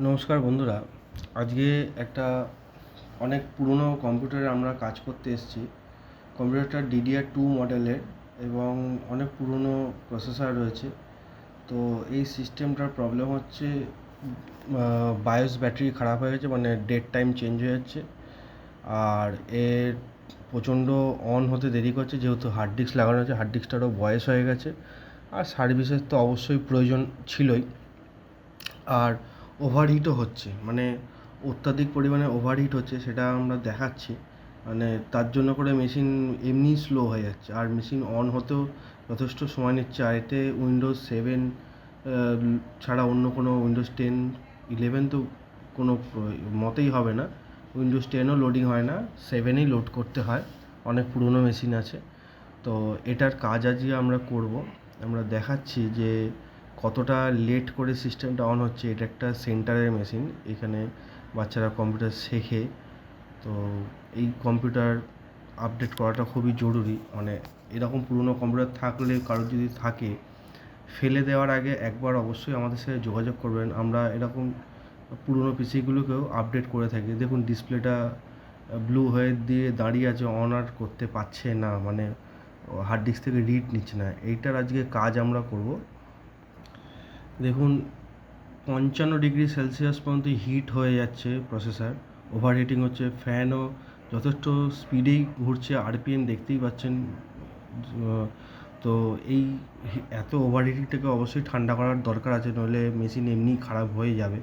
নমস্কার বন্ধুরা। আজকে একটা অনেক পুরনো কম্পিউটারে আমরা কাজ করতে এসেছি। কম্পিউটারটা ডিডিআর টু মডেলের এবং অনেক পুরনো প্রসেসর রয়েছে। তো এই সিস্টেমটার প্রবলেম হচ্ছে বায়োস ব্যাটারি খারাপ হয়ে গেছে মানে ডেট টাইম চেঞ্জ হয়ে যাচ্ছে। আর এর প্রচণ্ড অন হতে দেরি করছে, যেহেতু হার্ড ডিস্ক লাগানো আছে হার্ড ডিস্কটারও বয়স হয়ে গেছে। আর সার্ভিসের তো অবশ্যই প্রয়োজন ছিলই। আর ওভারহিটও হচ্ছে। মানে অত্যাধিক পরিমাণে ওভারহিট হচ্ছে সেটা আমরা দেখাচ্ছি। মানে তার জন্য করে মেশিন এমনিই স্লো হয়ে যাচ্ছে। আর মেশিন অন হতেও যথেষ্ট সময় নিচ্ছে। আর এতে উইন্ডোজ সেভেন ছাড়া অন্য কোনো উইন্ডোজ টেন ইলেভেন তো কোনো মতেই হবে না। উইন্ডোজ টেনও লোডিং হয় না। সেভেনেই লোড করতে হয়। অনেক পুরনো মেশিন আছে। তো এটার কাজ আজকে আমরা করব। আমরা দেখাচ্ছি যে কতটা লেট করে সিস্টেমটা অন হচ্ছে, এটা একটা সেন্টারের মেশিন এখানে বাচ্চারা কম্পিউটার শেখে। তো এই কম্পিউটার আপডেট করাটা খুবই জরুরি। মানে এরকম পুরনো কম্পিউটার থাকলে, কারোর যদি থাকে, ফেলে দেওয়ার আগে একবার অবশ্যই আমাদের সাথে যোগাযোগ করবেন। আমরা এরকম পুরনো পিসিগুলোকেও আপডেট করে থাকি। দেখুন ডিসপ্লেটা ব্লু হয়ে দিয়ে দাঁড়িয়ে আছে অন আর করতে পারছে না। মানে হার্ড ডিস্ক থেকে রিড নিচ্ছে না। এইটার আজকে কাজ আমরা করব। দেখুন, পঞ্চান্ন ডিগ্রি সেলসিয়াস পর্যন্ত হিট হয়ে যাচ্ছে প্রসেসর। ওভারহিটিং হচ্ছে ফ্যানও যথেষ্ট স্পিডেই ঘুরছে আরপিএম দেখতেই পাচ্ছেন। তো এই এত ওভারহিটিংটাকে অবশ্যই ঠান্ডা করার দরকার আছে, নইলে মেশিন এমনি খারাপ হয়ে যাবে।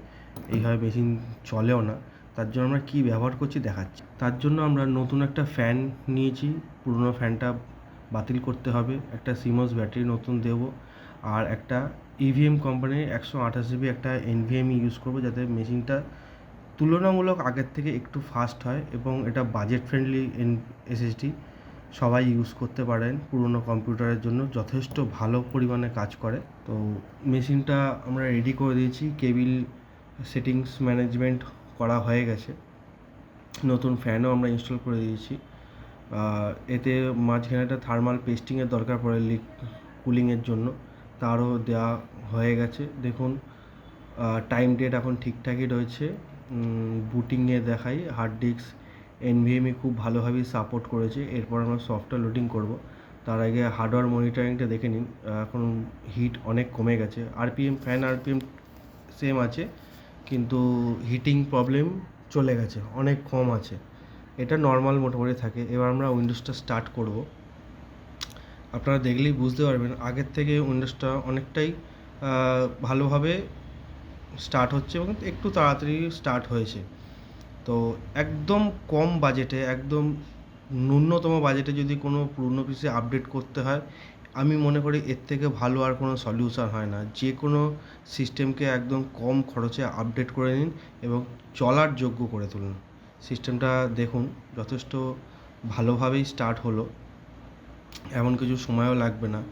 এইভাবে মেশিন চলেও না। তার জন্য আমরা কী ব্যবহার করছি দেখাচ্ছি। তার জন্য আমরা নতুন একটা ফ্যান নিয়েছি। পুরনো ফ্যানটা বাতিল করতে হবে। একটা সিমস ব্যাটারি নতুন দেবো। আর একটা ইভিএম কোম্পানির একশো আঠাশ জিবি একটা এনভিএম ইউজ করব যাতে মেশিনটা তুলনামূলক আগের থেকে একটু ফাস্ট হয় এবং এটা বাজেট ফ্রেন্ডলি এন এসএসডি সবাই ইউজ করতে পারেন পুরনো কম্পিউটারের জন্য, যথেষ্ট ভালো পরিমাণে কাজ করে। তো মেশিনটা আমরা রেডি করে দিয়েছি কেবিল সেটিংস ম্যানেজমেন্ট করা হয়ে গেছে। নতুন ফ্যানও আমরা ইনস্টল করে দিয়েছি। এতে মাঝখানে একটা থার্মাল পেস্টিংয়ের দরকার পড়ে লিক কুলিংয়ের জন্য। তারও দেওয়া হয়ে গেছে। দেখুন টাইম ডেট এখন ঠিকঠাকই রয়েছে। বুটিংয়ে দেখাই হার্ড ডিস্ক এনভিএমই খুব ভালোভাবেই সাপোর্ট করেছে। এরপর আমরা সফটওয়্যার লোডিং করব। তার আগে হার্ডওয়্যার মনিটরিংটা দেখে নিন। এখন হিট অনেক কমে গেছে। আরপিএম ফ্যান আরপিএম সেম আছে, কিন্তু হিটিং প্রবলেম চলে গেছে, অনেক কম আছে। এটা নর্মাল মোটামুটি থাকে। এবার আমরা উইন্ডোজটা স্টার্ট করব। আপনারা দেখলেই বুঝতে পারবেন, আগের থেকে উইন্ডোজটা অনেকটাই ভালোভাবে স্টার্ট হচ্ছে এবং একটু তাড়াতাড়ি স্টার্ট হয়েছে। তো একদম কম বাজেটে একদম ন্যূনতম বাজেটে যদি কোনো পুরনো পিসে আপডেট করতে হয়, আমি মনে করি এর থেকে ভালো আর কোনো সলিউশন হয় না। যে কোনো সিস্টেমকে একদম কম খরচে আপডেট করে নিন এবং চলার যোগ্য করে তুলুন। সিস্টেমটা দেখুন, যথেষ্ট ভালোভাবেই স্টার্ট হলো। এমন কিছু সময়ও লাগবে না।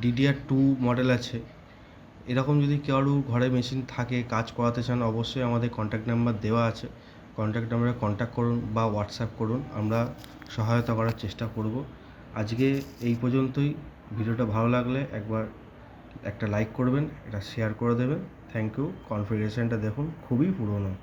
ডিডিআর টু মডেল আছে। এরকম যদি কারও ঘরে মেশিন থাকে, কাজ করাতে চান, অবশ্যই আমাদের কন্ট্যাক্ট নাম্বার দেওয়া আছে। কন্ট্যাক্ট নাম্বারে কন্ট্যাক্ট করুন বা হোয়াটসঅ্যাপ করুন, আমরা সহায়তা করার চেষ্টা করব। আজকে এই পর্যন্তই। ভিডিওটা ভালো লাগলে একবার একটা লাইক করবেন এটা শেয়ার করে দেবেন। থ্যাংক ইউ কনফিগারেশনটা দেখুন, খুবই পুরনো।